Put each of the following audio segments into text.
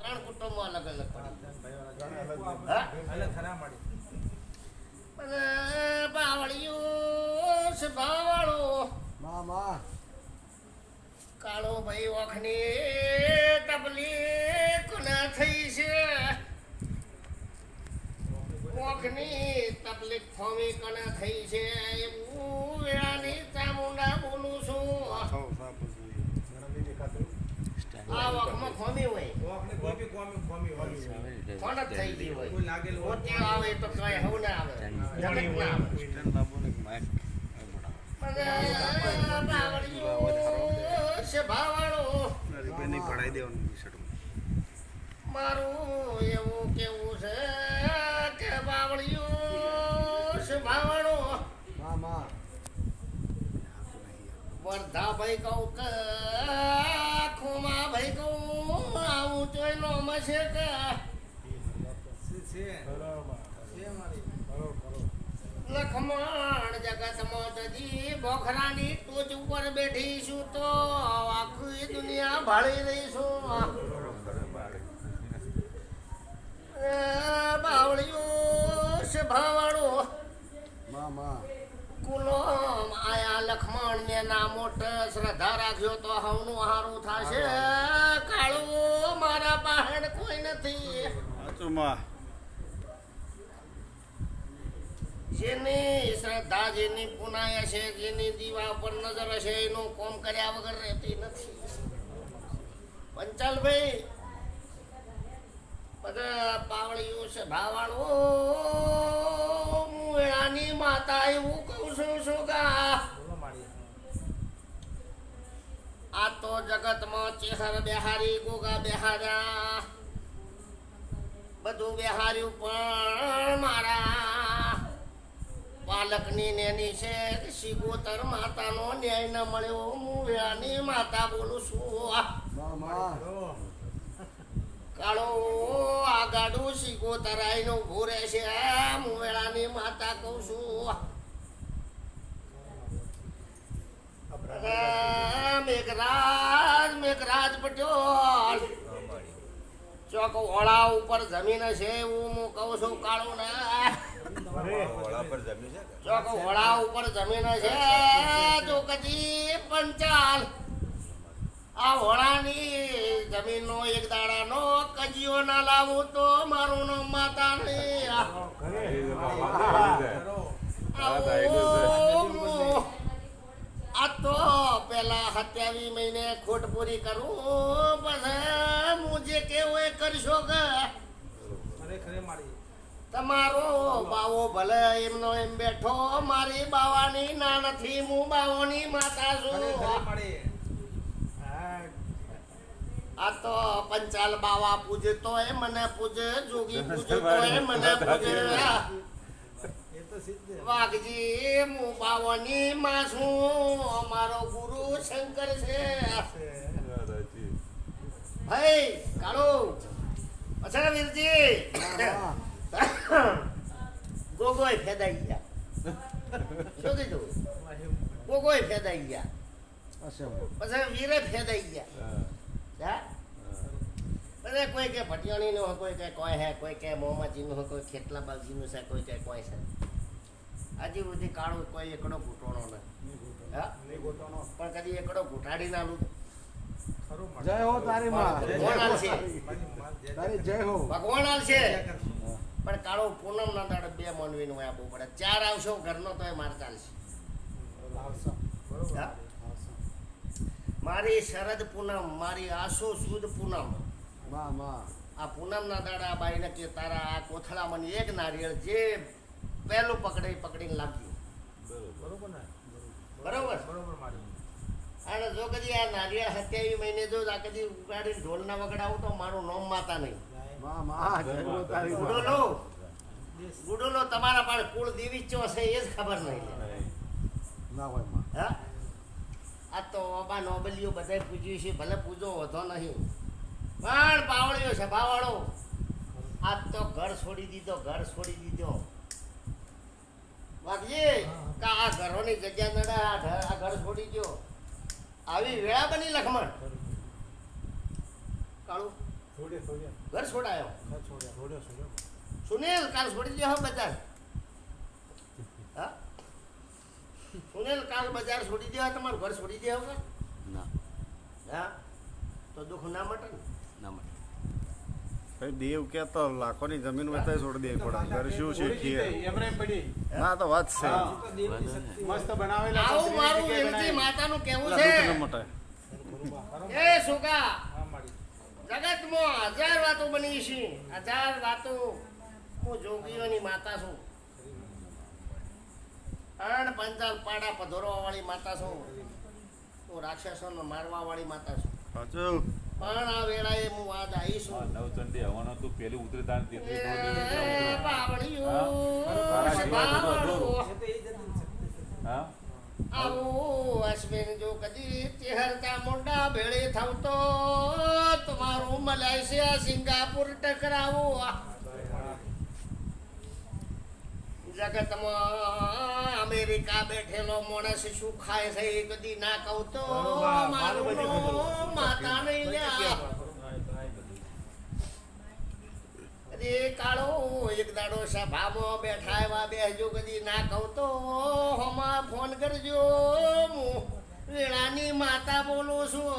ત્રણ કુટુંબો અલગ અલગ પડી. બાવળિયું કાળો ભાઈ ઓખની તબલીક ના થઈ છે. ઓખની તબલીક ફોમી કના થઈ છે. એવું વેળાની ચામુંડા બોલું છું. આ ઓખમાં ખોમી હોય. કોકને કોમી કોમી હોય ફોન જ થઈ ગઈ હોય? કોઈ લાગેલું હોય. પોતે આવે તો કઈ હવ ના આવે. જગત ના આવે. મને બાવળિયું સ્વભાવવાળો મારું એવું કેવું છે કે બાવળિયું માં ભાઈ કહું કે ખુમા ભાઈ કહું આવું છે કે છે છે છે લખમણ જગતમાં જજી બોખરાની ટોચ ઉપર બેઠી છું તો આખી દુનિયા ભાળી રહી છું બાવળિયું માં માં. કુલો આયા લખમણ ને ના મોટ શ્રદ્ધા રાખજો તો હવનું હારું થાશે. કાળું મારા પાસે કોઈ નથી. જેની શ્રદ્ધા જેની પુનાય છે જેની દીવા પર નજર હશે એનું કોમ કર્યા વગર રહેતી નથી. પંચાલભાઈ બધા પાવળિયું છે ભાવાળું. માતા એવું કહું છું શું કા આ તો જગતમાં ચેહર બિહારી, ગોગા બિહાર્યા. બધું બિહાર્યું પણ મારા. પાલકની નેની છે શિગોતર માતાનો ન્યાય ન મળ્યો. હું વ્યાની માતા બોલું છું. બોલો. કાળો આ ગાડું શિગોતર આવીને ઊભું રહેશે. હું વેળાની માતા કહું છું. મેઘરાજ મેઘરાજ પટેલ. ચોક ઓળા ઉપર જમીન છે એવું હું કહું છું કાળું ને ચોક ઓળા ઉપર જમીન છે. તો કદી પંચાલ. આ હોળાની જમીનનો એક દાડાનો કજીઓ ના લાવું તો મારું નામ માતા નહીં આ તો પેલા સત્યાવીસ મહિને ખોટ પૂરી કરું પછી હું જે કેવું એ કરશો કે? તમારો બાવો ભલે એમનો એમ બેઠો, મારી બાવાની ના નથી, હું બાવોની માતા છું. આ તો પંચાલ બાવા પૂજતો એ મને પૂજે જોગી પૂજતો એ મને પૂજે. એ તો સિદ્ધ વાઘજી હું બાવાની માં છું. અમારો ગુરુ શંકર છે. ભાઈ કાળો. અચ્છા વીરજી. ગોગોય ફેદાઈ ગયા. શું કીધું? ગોગોય ફેદાઈ ગયા. પછી વીરે ફેદાઈ ગયા. હા. બધે કોઈ કે ભટિયાણી નું હોય કોઈ કે કોઈ હે કોઈ કે મોમાજી નું હોય કોઈ ખેતલા બાગજી નું છે કોઈ કે કોઈ છે. હજી સુધી કાળું કોઈ એકડો ઘૂંટણો હા? નહીં પણ કદી એકડો ઘૂંટાડી ના લઉં જય હો તારી માં. તારી જય હો. ભગવાન આલશે. પણ કાળો પૂનમ ના દાડે બે મનવીનું હોય આપવું પડે. ચાર આવશો ઘરનો તોય માર ચાલશે. મારી. શરદ પૂનમ મારી આસો સુદ પૂનમ. આ પૂનમના દાડા બાઈને કે તારા આ કોથળામાં એક નારિયેળ જે પહેલું પકડી પકડીને લાગ્યું. બરોબર. ને? બરોબર? બરોબર મારી અને જો કદી આ નારિયેળ સત્યાવીસ મહિને જો આ કદી ઉગાડીને ઢોલના વગડાવું તો મારું નોમ માતા નહીં. ગુડોલો. ગુડોલો. તમારા પાસે કુળ દેવી ચો છે એ જ ખબર નહીં. ના હોય આ તો અબા નોબલીઓ બધાય પૂજ્યું છે. ભલે પૂજો વધો નહીં. પણ પાવળીઓ છે ભાવાળો આજ તો ઘર છોડી દીધો ઘર છોડી દીધો. બાકી કા આ ઘરોની જગ્યા નડે આ ઘર આ ઘર છોડી ગયો આવી વેળા બની લખમણ? કાળું? ઘર છોડાયો? સુનિલ કાલ છોડી દે હો બજાર. હા? સુનિલ કાલ બજાર છોડી દેવા તમારું ઘર છોડી દે ના. હા? તો દુઃખ ના મટે ને? દેવ કહેતો લાખોની જમીન વચ્ચે છોડી દેવી પડે. ઘર શું છે પડી. ના તો વાત છે. તો. મસ્ત બનાવેલા આવું મારું દેવજી માતાનું કેવું છે. એ સુકા. જગતમાં હજાર વાતો બની છે. હજાર વાતો હું જોગીઓની માતા છું. અરણ પંચાલ પાડા પધોરવા વાળી માતા છું. હું રાક્ષસોને મારવા વાળી માતા છું. સાચું પણ આ વેળાએ હું વાત હા, આવીશું નવચંડી હવાનો તું પેલી ઉતરી તાણ તેત્રી એ કરોડ દેવી હતી. બાવળિયું, તારા સિવાય બધું બાવળું. એ તો એ જતીન શક્તિ છે. હા આવું અશ્વિન જો કદી ચહેરતા મોંડા ભેળે થાવ તો તમારું મલેશિયા સિંગાપુર ટકરાવું જગતમાં અમેરિકા બેઠેલો માણસ શું ખાય છે એ કદી ના કહું તો માતા નહીં અરે કાળો એક દાડો સભામાં બેઠા એવા બેસજો કદી ના કહું તો હમા ફોન કરજો. હું વેળાની માતા બોલું છું.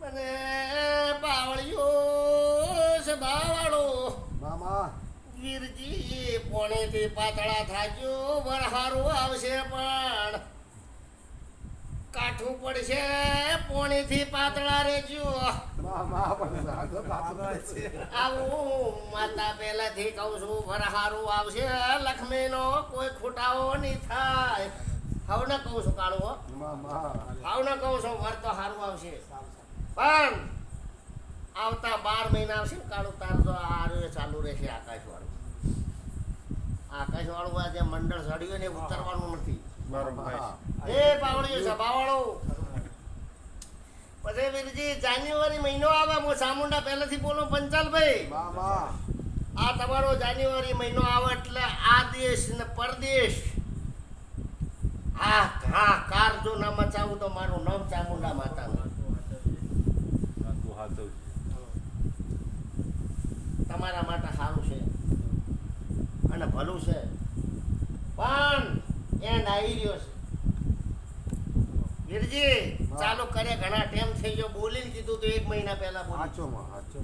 મને પાવળિયો સભાવાળો વીરજી પોણેથી પાતળા થાજો વરહારું આવશે પણ. કાઠું પડશે પોણીથી પાતળા છે. આવું માતા પહેલાથી કહું છું વરહારું આવશે લક્ષ્મીનો કોઈ ખૂટાવો નહીં થાય. હવને કહું છું કાળું હાવ ના કહું છું વર તો સારું આવશે. પણ આવતા બાર મહિના આવશે ને કાળું તાર તો આ રહ્યું ચાલુ રહેશે આકાશવાળું. આકાશવાળું આ જે મંડળ ચડ્યું ને ઉતરવાનું નથી. એ પાવડીઓ સભાવાળો પછી વીરજી જાન્યુઆરી મહિનો આવે હું ચામુંડા પહેલેથી બોલું પંચાલભાઈ. આ તમારો જાન્યુઆરી મહિનો આવે એટલે આ દેશ ને પરદેશ. હા હા કાર જો ના મચાવું તો મારું નામ ચામુંડા માતાનું. હા, તું હાચવ. તમારા માટે સારું છે. અને ભલું છે. પણ એન્ડ આવી રહ્યો છે. વીરજી ચાલુ કરે ઘણા ટાઈમ થઈ ગયો. બોલીને કીધું તો એક મહિના પહેલા બોલી. સાચો માં સાચો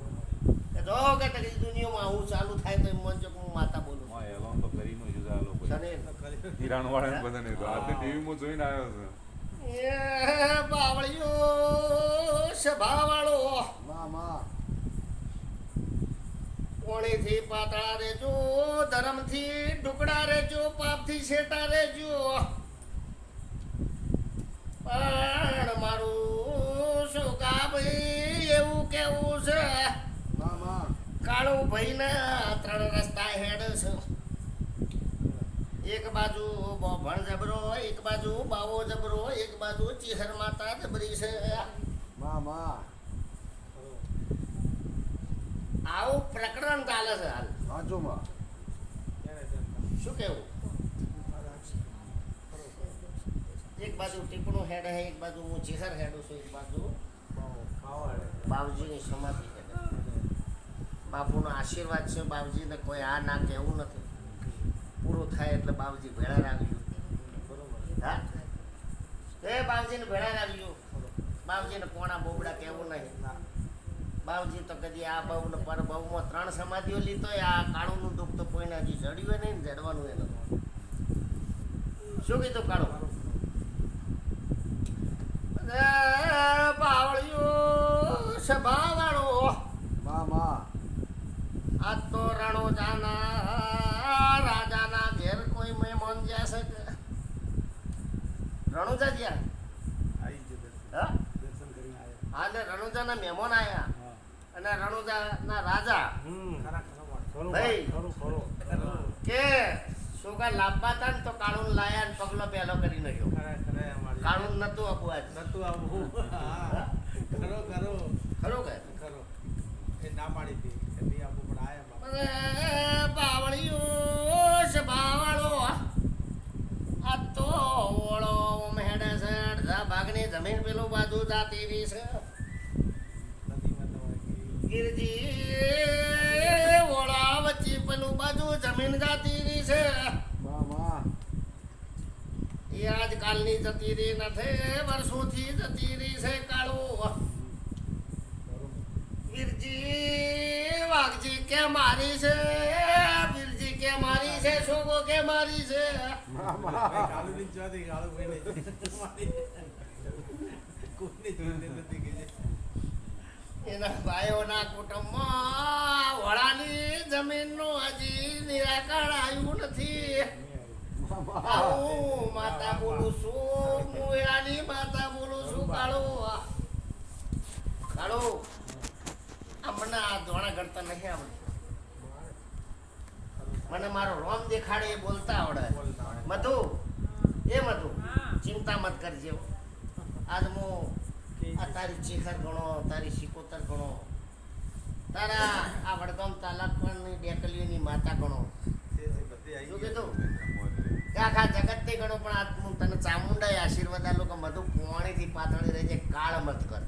કે જો કે તરી દુનિયામાં હું ચાલુ થાય તો મન જો હું માતા બોલું હા, એલોન તો કરીનું છે આ લોકો. શનિ. હિરાણવાળાને બધાને તો. આજે ટીવી માં જોઈને આવ્યો છે. એ બાવળિયો સભાવાળો મામા કોણીથી પાતળા રેજો ધર્મથી ટુકડા રેજો પાપથી શેટા રેજો પણ મારું શું કા ભાઈ એવું કેવું છે? કાળું ભાઈ ને ત્રણ રસ્તા હેડ છે. એક બાજુ બોભણ જબરો એક બાજુ બાવો જબરો એક બાજુ ચીહર માતા જબરી છે. મામા આવું પ્રકરણ ચાલે છે હાલ સાચો માં શું કેવું એક બાજુ ટીપણું હેડ હે એક બાજુ હું જીહર હેડું છું એક બાજુ. બાવજીની સમાધિ હેડે બાપુનો આશીર્વાદ છે બાવજીને કોઈ આ ના કહેવું નથી પૂરું થાય એટલે બાવજી ભેળા રાખ્યું. હા એ બાવજીને ભેળા રાખ્યું બાવજીને કોણા બોબડા કહેવું નહીં. બાવજી તો કદી આ બહુ ને પર બહુમાં ત્રણ સમાધિઓ લીધો આ કાળુનું દુઃખ તો કોઈને હજી જડ્યું નહીં ને જડવાનું એનું. શું કીધું કાળું? બાવળિયો સભાવાળો. મામા. આજ તો રણોજાના રાજાના ઘેર કોઈ મહેમાન જ્યાં છે રણોજા જ્યાં. હા? એટલે રણોજાના મહેમાન આવ્યા અને રાજા ભાઈ. ખરું, ખરું. ખરું. કે સુગર લાંબા હતા ને તો કાળું લાયા ને પગલો પહેલો કરી નાખ્યો ખરા ખરા અમારી. કાળું નતું આપવું આજ નતું આવું. ખરો ખરો ખરો ખરું કે ખરો એ ના પાડી હતી આપવું પણ આયા બાપા. અરે બાવળિયો છે બાવળો આ તો ઓળો મેડે છે અડધા ભાગની જમીન પેલું બાજુ જાતી રહી છે વીરજી ઓળા વચ્ચે પેલું બાજુ જમીન જાતી રહી છે માં માં એ આજકાલની જતી નથી વર્ષોથી જતી રહી છે કાળો. વીરજી, વાઘજી કે મારી છે? વીરજી કે મારી છે? શોગો કે મારી છે? એના ભાઈઓના કુટુંબમાં વડાની જમીનનું હજી નિરાકરણ હું માતા બોલું છું એનાની માતા બોલું છું કાળો. કાળો અમને આ ધોણા ગણતા નહીં આવડે મને મારો રોમ દેખાડે એ બોલતા આવડે. મધુ એ મધુ ચિંતા મત કરજે. આજ હું આ તારી ચીખર ગણો તારી સિકોતર ગણો. તારા આ વડગામ તાલાકવાની ડેકલીઓની માતા ગણો. શું કીધું? આખા જગત ગણો પણ હું તને ચામુંડા આશીર્વાદ આ લોકો મધુ પોણીથી પાતળી રહી છે કાળ મત કર.